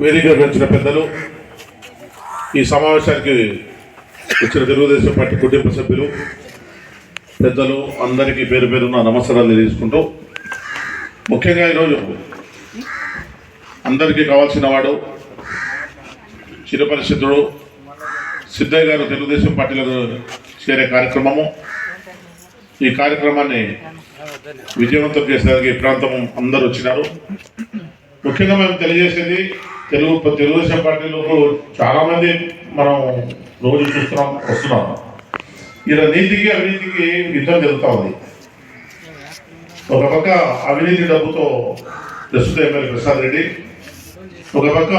వేదిక పెంచిన పెద్దలు ఈ సమావేశానికి వచ్చిన తెలుగుదేశం పార్టీ కుటుంబ సభ్యులు పెద్దలు అందరికీ పేరు పేరున నమస్కారాలు తెలియజేసుకుంటూ ముఖ్యంగా ఈరోజు అందరికీ కావాల్సిన వాడు చిరపరిశుద్ధుడు సిద్ధయ్య గారు తెలుగుదేశం పార్టీలో చేరే కార్యక్రమము. ఈ కార్యక్రమాన్ని విజయవంతం చేసేదానికి ప్రాంతం అందరూ వచ్చినారు. ముఖ్యంగా మేము తెలియజేసేది తెలుగు తెలుగుదేశం పార్టీలో చాలా మనం రోజు చూస్తున్నాం వస్తున్నాం. ఇలా నీతికి అవినీతికి యుద్ధం జరుగుతూ ఉంది. ఒక పక్క అవినీతి డబ్బుతో ప్రస్తుత ఎమ్మెల్యే ప్రసాద్ రెడ్డి ఒక పక్క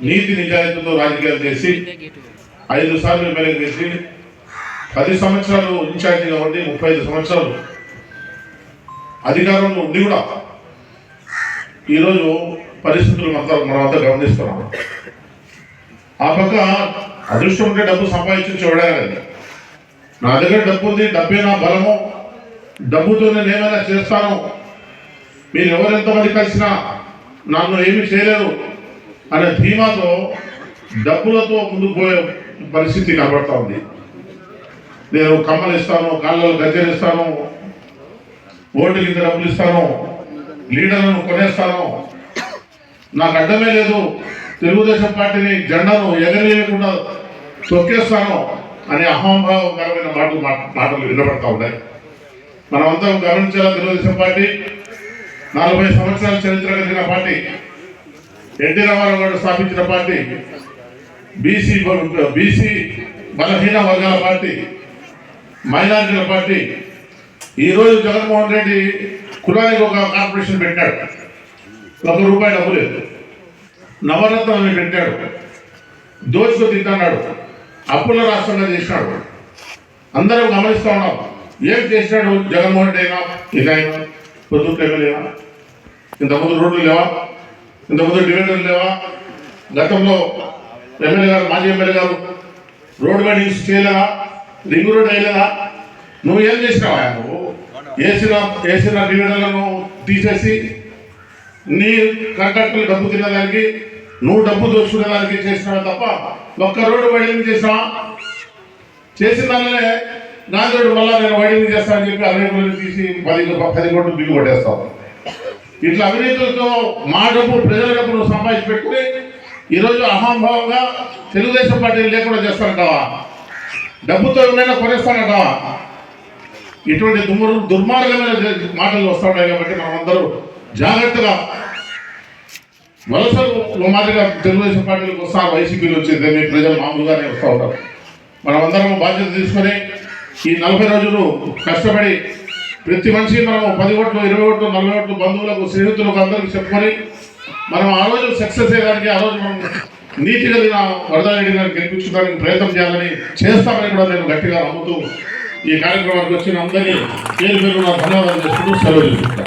నీతి నిజాయితీతో రాజకీయాలు చేసి ఐదు సార్లు ఎమ్మెల్యే చేసి పది సంవత్సరాలు ఇన్ఛార్జిగా ఉండి ముప్పై ఐదు సంవత్సరాలు అధికారంలో ఉండి కూడా ఈరోజు పరిస్థితులు మొత్తం మనమంతా గమనిస్తున్నాం. ఆ పక్క అదృష్టం ఉంటే డబ్బు సంపాదించి చూడాలండి నా దగ్గర డబ్బు ఉంది డబ్బే నా బలము. డబ్బుతో నేను ఏమైనా చేస్తాను. మీరు ఎవరెంతమంది కలిసినా నన్ను ఏమి చేయలేరు అనే ధీమాతో డబ్బులతో ముందుకు పోయే పరిస్థితి కనబడతా ఉంది. నేను కమ్మలు ఇస్తాను కాళ్ళలో గజ్జలు ఇస్తాను ఓటు కింద డబ్బులు ఇస్తాను. లీడర్లను కొనేస్తాను. నాకు అడ్డమే లేదు. తెలుగుదేశం పార్టీని జెండాను ఎగరేయకుండా తొక్కేస్తాను అనే అహంభావకరమైన మాటలు మాటలు వినబడతా ఉన్నాయి. మనమంతా గమనించాల తెలుగుదేశం పార్టీ? నలభై సంవత్సరాల చరిత్ర కలిగిన పార్టీ. ఎన్టీ రామారావు గారు స్థాపించిన పార్టీ. బీసీ బీసీ బలహీన వర్గాల పార్టీ. మైనారిటీల పార్టీ. ఈరోజు జగన్మోహన్ రెడ్డి కులానికి ఒక కార్పొరేషన్ పెట్టాడు ఒక రూపాయి డబ్బు లేదు. నవరత్నాన్ని పెట్టాడు దోచుకు తింటున్నాడు అప్పుల రాష్ట్రంగా చేసినాడు. అందరూ గమనిస్తూ ఉన్నాం. ఏం చేసినాడు జగన్మోహన్ రెడ్డి అయినా ఇదైనా పొద్దున్న ఎమ్మెల్యేనా ఇంతకుముందు రోడ్లు లేవా? ఇంతకుముందు డివైడర్లు లేవా? గతంలో ఎమ్మెల్యే గారు మాజీ ఎమ్మెల్యే గారు రోడ్ వెడ్డింగ్స్ చేయలేదా రింగ్ రోడ్ వేయలేదా నువ్వు ఏం చేసినావా? నువ్వు వేసిన వేసిన నివేదనలను తీసేసి నీ కాంట్రాక్టులు డబ్బు తినడానికి నువ్వు డబ్బు దోచుకునే దానికి తప్ప ఒక్క రోడ్డు వైడింగ్ చేసినా? చేసిన దానినే నాందేడు మళ్ళా నేను వైడింగ్ చేస్తానని చెప్పి అరవై తీసి పది పది కోట్లు బిల్లు కొట్టేస్తావు ఇట్లా అవినీతులతో మా డబ్బు ప్రజల డబ్బును సంపాదించి పెట్టుకుని ఈరోజు అహంభావంగా తెలుగుదేశం పార్టీ లేకుండా చేస్తానంటావా? డబ్బుతో ఏమైనా కొనేస్తానంటావా? ఇటువంటి దుమ్ము దుర్మార్గమైన మాటలు వస్తూ కాబట్టి కాబట్టి మనమందరూ జాగ్రత్తగా వలసలు మాదిరిగా తెలుగుదేశం పార్టీలకు వస్తా వైసీపీలు వచ్చేది మీ ప్రజలు మామూలుగానే వస్తూ ఉంటారు. మనమందరం బాధ్యత తీసుకొని ఈ నలభై రోజులు కష్టపడి ప్రతి మనిషి మనం పది ఓట్లు ఇరవై ఓట్లు నలభై ఓట్లు బంధువులకు స్నేహితులకు అందరికీ చెప్పుకొని మనం ఆ రోజు సక్సెస్ అయ్యడానికి ఆ రోజు మనం నీతి కలిగిన వరదారెడ్డి గారిని గెలిపించడానికి ప్రయత్నం చేయాలని చేస్తామని కూడా నేను గట్టిగా నమ్ముతూ ఈ కార్యక్రమానికి వచ్చిన అందరినీ పేరు పేరు ధన్యవాదాలు చేసుకుంటూ సెలవు తీసుకుంటాను